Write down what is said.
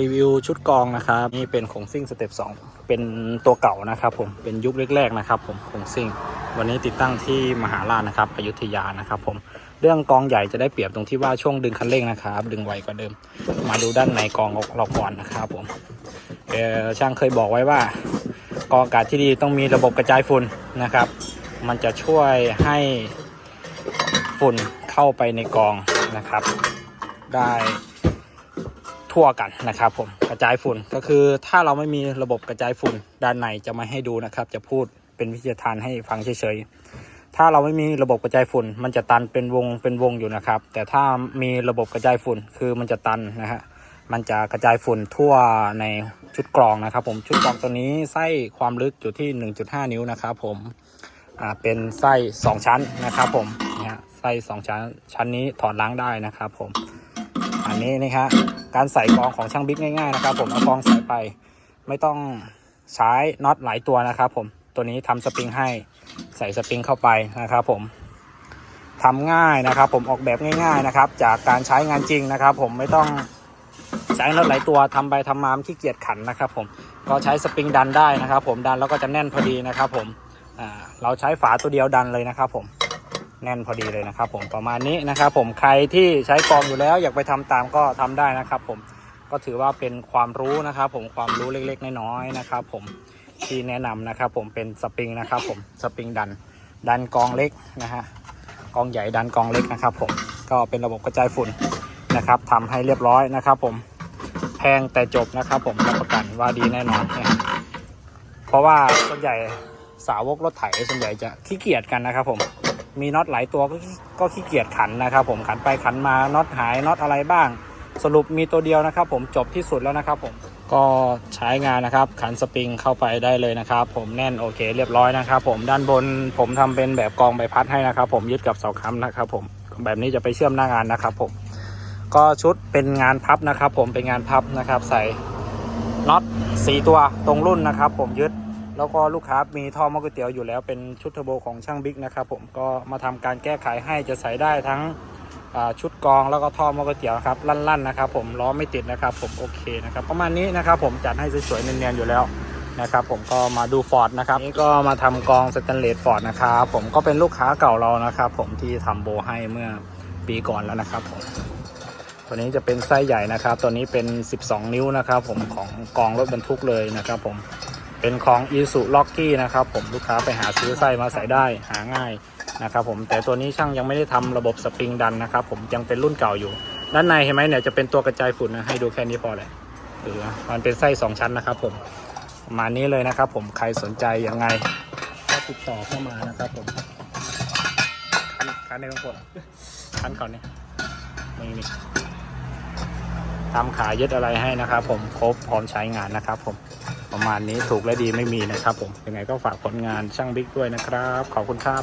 รีวิวชุดกองนะครับ นี่เป็นของซิ่งสเต็ป2เป็นตัวเก่านะครับผมเป็นยุคแรกๆนะครับ ผมของซิ่ง วันนี้ติดตั้งที่มหาราชนะครับอยุธยานะครับ ผมเรื่องกองใหญ่จะได้เปรียบตรงที่ว่าช่วงดึงคันเร่งนะครับ ดึงไวกว่าเดิม มาดูด้านในกองเราก่อนนะครับผมเออช่างเคยบอกไว้ว่ากองอากาศที่ดีต้องมีระบบกระจายฝุ่นนะครับ มันจะช่วยให้ฝุ่นเข้าไปในกองนะครับ ได้ ทั่วกันนะครับผมกระจายฝุ่นก็คือถ้าเราไม่มีระบบกระจายฝุ่นด้านในจะไม่ให้ดูนะครับ จะพูดเป็นวิทยาทานให้ฟังเฉยๆถ้าเราไม่มีระบบกระจายฝุ่น มันจะตันเป็นวงเป็นวงอยู่นะครับ แต่ถ้ามีระบบกระจายฝุ่นคือมันจะตันนะฮะมันจะกระจายฝุ่นทั่วในชุดกรองนะครับ ผมชุดกรองตัวนี้ไส้ความลึกอยู่ที่ 1.5 นิ้วนะครับ ผมอ่าเป็นไส้2ชั้นนะครับ ผมเนี่ยไส้2ชั้นชั้นนี้ถอดล้างได้นะครับ ผม อันนี้นะครับการใส่กองของช่างบิ๊กง่ายๆนะครับ ผมเอากองใส่ไป ไม่ต้องใช้น็อตหลายตัวนะครับ ผมตัวนี้ทำสปริงให้ใส่สปริงเข้าไปนะครับ ผมทำง่ายนะครับ ผมออกแบบง่ายๆนะครับ จากการใช้งานจริงนะครับ ผมไม่ต้องใช้น็อตหลายตัวทำไปทำมาขี้เกียจขันนะครับ ผมก็ใช้สปริงดันได้นะครับ ผมดันแล้วก็จะแน่นพอดีนะครับ ผมเราใช้ฝาตัวเดียวดันเลยนะครับ ผม แน่นพอดีเลยนะครับ ผมประมาณนี้นะครับ ผมใครที่ใช้กองอยู่แล้วอยากไปทำตามก็ทำได้นะครับ ผมก็ถือว่าเป็นความรู้นะครับ ผมความรู้เล็กๆน้อยๆนะครับ ผมที่แนะนำนะครับ ผมเป็นสปริงนะครับ ผมสปริงดัน ดันกองเล็กนะฮะกองใหญ่ดันกองเล็กนะครับ ผมก็เป็นระบบกระจายฝุ่นนะครับทำให้เรียบร้อยนะครับ ผมแพงแต่จบนะครับ ผมรับประกันว่าดีแน่นอนเนี่ยเพราะว่าส่วนใหญ่สาวกรถไถส่วนใหญ่จะขี้เกียจกันนะครับ ผม มีน็อตหลายตัวก็ขี้ก็ขี้เกียจขันนะครับ ผมขันไปขันมาน็อตหายน็อตอะไรบ้าง สรุปมีตัวเดียวนะครับ ผมจบที่สุดแล้วนะครับผมก็ใช้งานนะครับขันสปริงเข้าไปได้เลยนะครับ ผมแน่นโอเคเรียบร้อยนะครับ ผมด้านบนผมทำเป็นแบบกองใบพัดให้นะครับ ผมยึดกับเสาค้ำนะครับ ผมแบบนี้จะไปเชื่อมหน้างานนะครับ ผมก็ชุดเป็นงานพับนะครับ ผมเป็นงานพับนะครับ ใส่น็อตสี่ตัวตรงรุ่นนะครับ ผมยึด แล้วก็ลูกค้ามีท่อม้อก๋วยเตี๋ยวอยู่แล้วเป็นชุดเทอร์โบของช่างบิ๊กนะครับผมก็มาทำการแก้ไขให้จะใส่ได้ทั้งชุดกองแล้วก็ท่อม้อก๋วยเตี๋ยวครับลั่นๆนะครับผมล้อไม่ติดนะครับผมโอเคนะครับประมาณนี้นะครับผมจัดให้สวยๆเนียนๆอยู่แล้วนะครับผมก็มาดูฟอร์ดนะครับนี่ก็มาทำกองสแตนเลสฟอร์ดนะครับผมก็เป็นลูกค้าเก่าเรานะครับผมที่ทำโบให้เมื่อปีก่อนแล้วนะครับผมตัวนี้จะเป็นไส้ใหญ่นะครับ ตัวนี้เป็น 12 นิ้วนะครับผมของกองรถบรรทุกเลยนะครับผม เป็นของ i s u l o c k y นะครับผมลูกค้าไปหาซื้อไส้มาใส่ได้หาง่ายนะครับผมแต่ตัวนี้ช่างยังไม่ได้ทำระบบสปริงดันนะครับผมยังเป็นรุ่นเก่าอยู่ ด้านในเห็นไหมเนี่ยจะเป็นตัวกระจายฝุ่นนะให้ดูแค่นี้พอเลยหรือมันเป็นไส้สองชั้นนะครับผมประมาณนี้เลยนะครับผมใครสนใจยังไงก็ติดต่อเข้ามานะครับผมคันคันในบางคนคันก่อนเนี่ยนี่นี่ทำขายึดอะไรให้นะครับผมครบพร้อมใช้งานนะครับผม ประมาณนี้ถูกและดีไม่มีนะครับผมยังไงก็ฝากผลงานช่างบิ๊กด้วยนะครับ ขอบคุณครับ